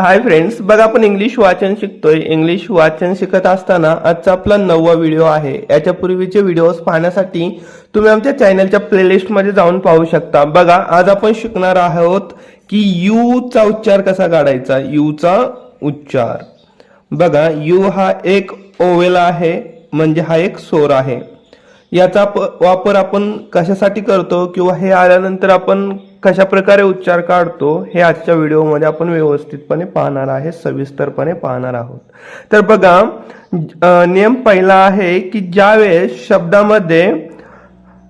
Hi friends बघा आपण English वाचन शिकतोय. इंग्लिश वाचन शिकत असताना आजचा आपला नववा व्हिडिओ आहे. याच्या पूर्वीचे व्हिडिओज पाहण्यासाठी तुम्ही आमच्या चॅनलच्या प्लेलिस्टमध्ये जाऊन पाहू शकता. बघा आज आपण शिकणार आहोत की यू चा उच्चार कसा काढायचा? यूचा उच्चार. बघा यू हा एक ओवेल आहे म्हणजे हा एक सोर आहे. याचा प- वापर आपण कशासाठी करतो? किंवा हे आल्यानंतर आपण कशा प्रकारे उच्चार काढतो हे आजच्या व्हिडिओमध्ये आपण व्यवस्थितपणे पाहणार आहे सविस्तरपणे पाहणार आहोत. तर बघा नियम पहिला आहे की ज्यावेळेस शब्दामध्ये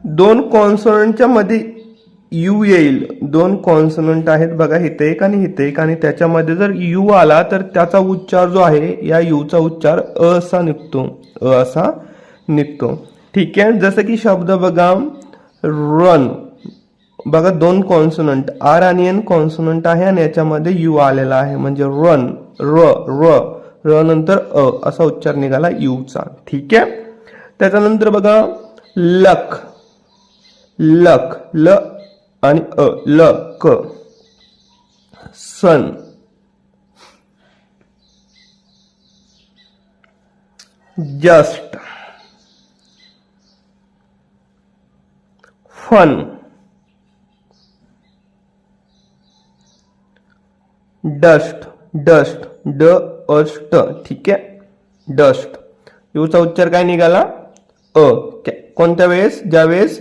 दोन कॉन्सोनंटच्या मध्ये यू येईल दोन कॉन्सोनंट आहेत बघा हिते एक आणि हिते एक आणि त्याच्यामध्ये जर यू आला तर त्याचा उच्चार जो आहे या यूचा उच्चार अ असा निघतो अ असा निघतो. ठीक आहे? जसं की शब्द बघा रन बघा दोन कॉन्सोनंट आर आणि एन कॉन्सोनंट आहे आणि याच्यामध्ये यू आलेला आहे. म्हणजे रन र र. र नंतर अ असा उच्चार निघाला यूचा ठीक आहे? त्याच्यानंतर बघा लक. लक ल आणि अ ल क. Sun. Just. Fun. Dust dust ड अष्ट ठीक आहे? डस्ट. यूचा उच्चार काय निघाला? अ. कोणत्या वेळेस? ज्या वेळेस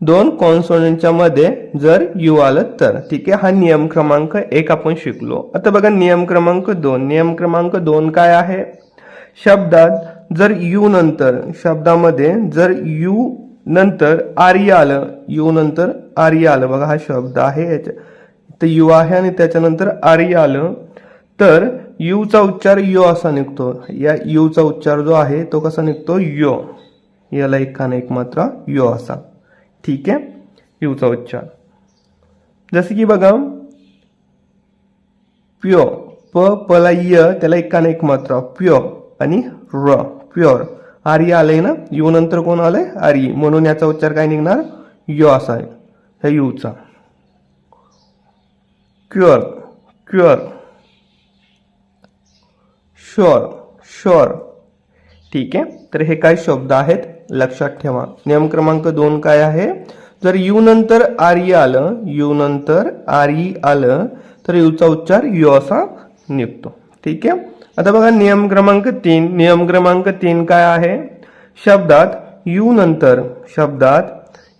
दोन कॉन्सोनंटच्या मध्ये जर यू आलं तर ठीक आहे? हा नियम क्रमांक एक आपण शिकलो. आता बघा नियम क्रमांक दोन. नियम क्रमांक दोन काय आहे? शब्दात जर यू नंतर शब्दामध्ये जर यू नंतर आर्य आलं यू नंतर आर्य आलं. बघा हा शब्द आहे याच्या तर यू आहे आणि त्याच्यानंतर आर्य आलं. तर यूचा उच्चार यो असा निघतो. या यूचा उच्चार जो आहे तो कसा निघतो? यो. याला एक काना एक मात्रा यो असा. ठीक आहे? यूचा उच्चार. जसं की बघा प्यो प पला य त्याला एक काना एक मात्रा प्यो आणि र. प्युअर. आर्य आलंय ना? यू नंतर कोण आलंय? आर्य म्हणून याचा उच्चार काय निघणार? यो असा आहे. ह्या यूचा क्युअर क्युअर शुअर शुअर ठीक आहे? तर हे काय शब्द आहेत? लक्षात ठेवा. नियम क्रमांक दोन काय आहे? जर यू नंतर आर्य आलं यू नंतर आर्य आलं तर यूचा उच्चार यू असा निघतो. ठीक आहे? आता बघा नियम क्रमांक तीन. नियम क्रमांक तीन काय आहे? शब्दात यू नंतर शब्दात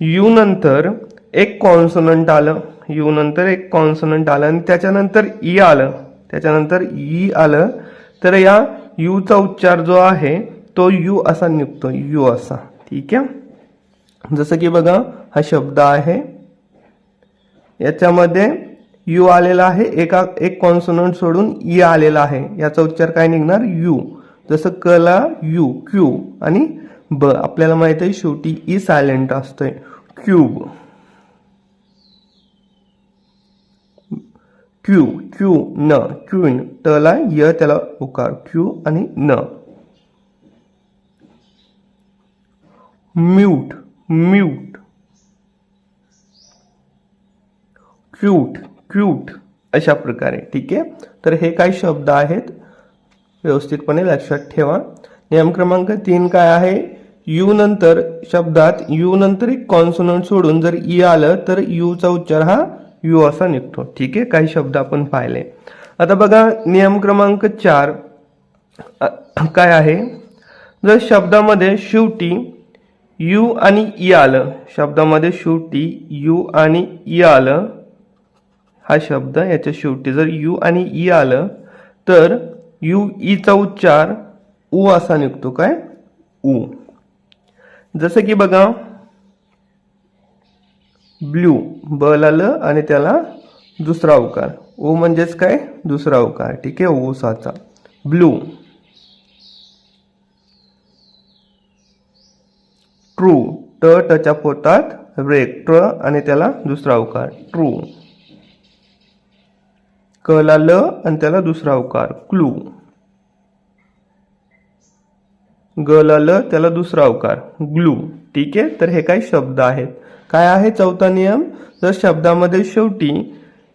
यू नंतर एक कॉन्सोनंट आलं. यू नंतर एक कॉन्सोनंट आलं आणि त्याच्यानंतर ई आलं. त्याच्यानंतर ई आलं. तर या यूचा उच्चार जो आहे तो यू असा निघतो. यू असा. ठीक आहे? जसं की बघा हा शब्द आहे. याच्यामध्ये यू आलेला आहे. एका एक कॉन्सोनंट सोडून ई आलेला आहे. याचा उच्चार काय निघणार? यू जसं कला यू क्यू आणि ब. आपल्याला माहीत आहे शेवटी ई सायलेंट असतोय. क्यूब क्यू क्यू न क्यून टला य त्याला उकार क्यू आणि न. Mute mute. क्यूट क्यूट अशा प्रकारे ठीक आहे? तर हे काही शब्द आहेत? व्यवस्थितपणे लक्षात ठेवा. नियम क्रमांक तीन काय आहे? यू नंतर शब्दात यू नंतर एक कॉन्सोनंट सोडून जर ई आलं तर यूचा उच्चार हा यू असा निघतो. ठीक आहे? काही शब्द आपण पाहिले. आता बघा नियम क्रमांक चार काय आहे? जर शब्दामध्ये शेवटी यू आणि ई आलं शब्दामध्ये शेवटी यू आणि ई आलं हा शब्द याच्या शेवटी जर यू आणि ई आलं तर यू ईचा उच्चार उ असा निघतो. काय? उ. जसं की बघा ब्ल्यू ब ला ल आणि त्याला दुसरा उकार. ओ म्हणजेच काय? दुसरा उकार. ठीक आहे? ओसाचा ब्लू. ट्रू. ट टच्या पोटात ब्रेक ट्र आणि त्याला दुसरा उकार. ट्रू. क ला ल आणि त्याला दुसरा उकार. क्लू. ग ला ल त्याला दुसरा उकार. ग्लू. ठीक आहे? तर हे काही शब्द आहेत. काय आहे चौथा नियम? जर शब्दामध्ये शेवटी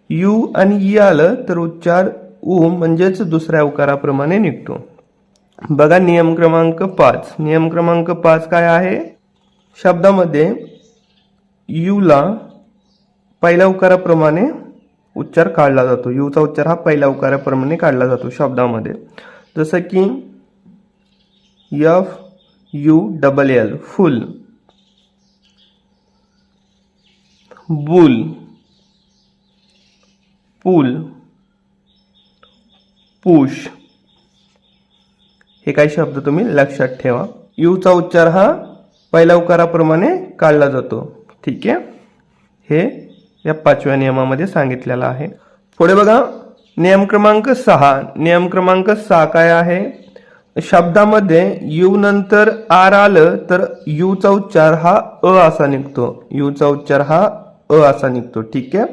यू आणि ई आलं तर उच्चार ऊ म्हणजेच दुसऱ्या उकाराप्रमाणे निघतो. बघा नियम क्रमांक पाच. नियम क्रमांक पाच काय आहे? शब्दामध्ये यूला पहिल्या उकाराप्रमाणे उच्चार काढला जातो. यूचा उच्चार हा पहिल्या उकाराप्रमाणे काढला जातो शब्दामध्ये. जसं की F U double L full. Bull. Pool. Push. हे काही शब्द तुम्ही लक्षात ठेवा. यूचा उच्चार हा पहिल्या उकाराप्रमाणे काढला जातो. ठीक आहे? हे या पाचव्या नियमामध्ये सांगितलेलं आहे. पुढे बघा. नियम क्रमांक सहा. नियम क्रमांक सहा काय आहे? शब्दामध्ये यू नंतर आर आलं तर यूचा उच्चार हा अ असा निघतो. यूचा उच्चार हा अ असा निघतो ठीक आहे?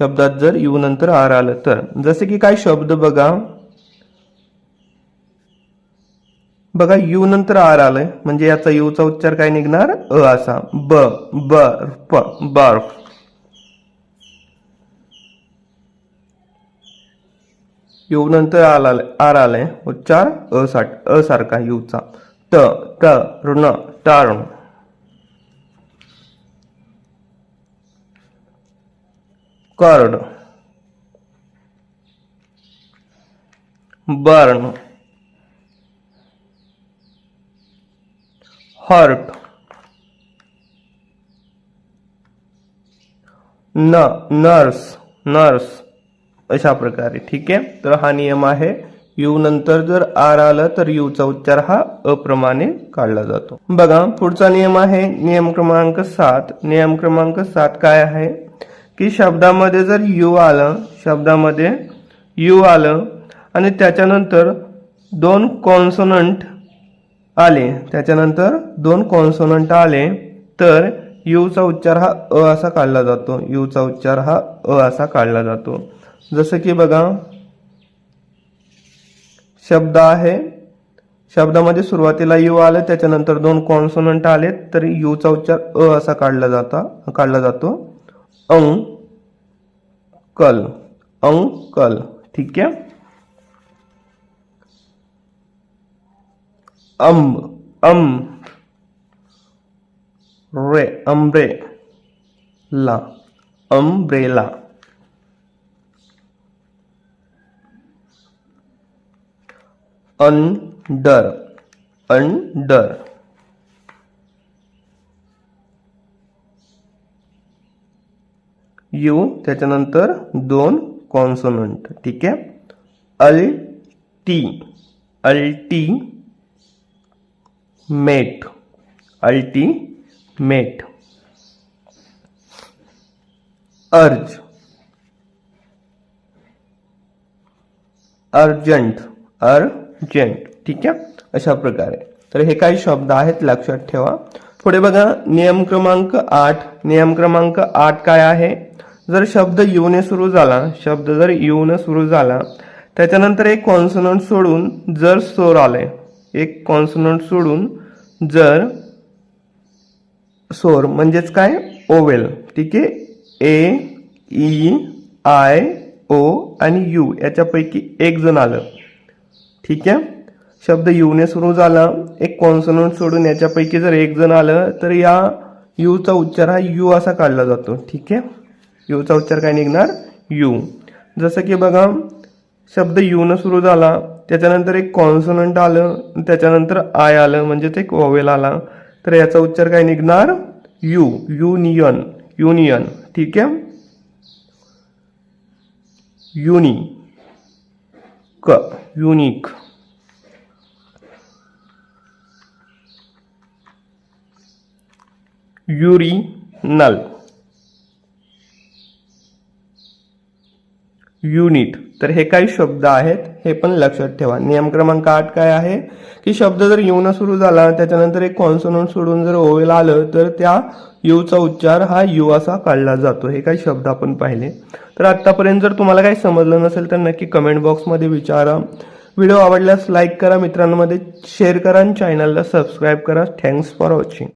शब्दात जर यू नंतर आर आलं तर. जसे की काय शब्द बघा? बघा यू नंतर आर आलंय. म्हणजे याचा यूचा उच्चार काय निघणार? अ असा. ब ब प बर्फ यू नंतर आला आलंय आर आलंय. उच्चार अ साठ अ सारखा यूचा. त त ऋण टार्ण कर्ड बर्न हर्ट न नर्स नर्स अशा प्रकारे ठीक आहे? तर हा नियम आहे. यू नंतर जर आर आलं तर यूचा उच्चार हा अप्रमाणे काढला जातो. बघा पुढचा नियम आहे नियम क्रमांक सात. नियम क्रमांक सात काय आहे? की शब्दामध्ये जर यू आलं शब्दामध्ये यू आलं आणि त्याच्यानंतर दोन कॉन्सोनंट आले त्याच्यानंतर दोन कॉन्सोनंट आले तर यूचा उच्चार हा अ असा काढला जातो. यूचा उच्चार हा अ असा काढला जातो. जसं की बघा शब्द आहे शब्दामध्ये सुरुवातीला यू आलं त्याच्यानंतर दोन कॉन्सोनंट आले तर यूचा उच्चार अ असा काढला जाता काढला जातो. अंकल अंकल ठीक है? अंब अम रे अम्ब्रे ला अम्ब्रेला। Under under. यू त्याच्यानंतर दोन कॉन्सोनंट ठीक आहे? अल्टी अल्टी मेट अल्टी मेट. अर्ज अर्जंट अर्जंट ठीक आहे? अशा प्रकारे. तर हे काही शब्द आहेत लक्षात ठेवा. पुढे बघा नियम क्रमांक आठ. नियम क्रमांक आठ काय आहे? जर शब्द युने सुरू झाला शब्द जर येऊन सुरू झाला त्याच्यानंतर एक कॉन्सनंट सोडून जर स्वर आले एक कॉन्सनंट सोडून जर सोर म्हणजेच काय? ओवेल. ठीक आहे? ए ई आय ओ आणि यू याच्यापैकी एक जण आलं. ठीक आहे? शब्द युने सुरू झाला. एक कॉन्सोनंट सोडून याच्यापैकी जर एक जण आलं तर या यूचा उच्चार हा यू असा काढला जातो. ठीक आहे? यूचा उच्चार काय निघणार? यू. जसं की बघा शब्द यूनं सुरू झाला त्याच्यानंतर एक कॉन्सनंट आलं त्याच्यानंतर आय आलं म्हणजेच एक वॉवेल आला. तर याचा उच्चार काय निघणार? यू. युनियन. युनियन. ठीक आहे? युनी क युनिक. युरिनल. युनिट. तर हे काही शब्द आहेत हे पण लक्षात ठेवा. नियम क्रमांक आठ काय आहे? की शब्द जर येऊन सुरू झाला त्याच्यानंतर एक कॉन्सोनंट सोडून जर ओवेल आलं तर त्या यूचा उच्चार हा यू असा काढला जातो. हे काही शब्द आपण पाहिले. तर आत्तापर्यंत जर तुम्हाला काही समजलं नसेल तर नक्की कमेंट बॉक्समध्ये विचारा. व्हिडिओ आवडल्यास लाईक करा. मित्रांमध्ये शेअर करा आणि चॅनलला सबस्क्राईब करा. Thanks for watching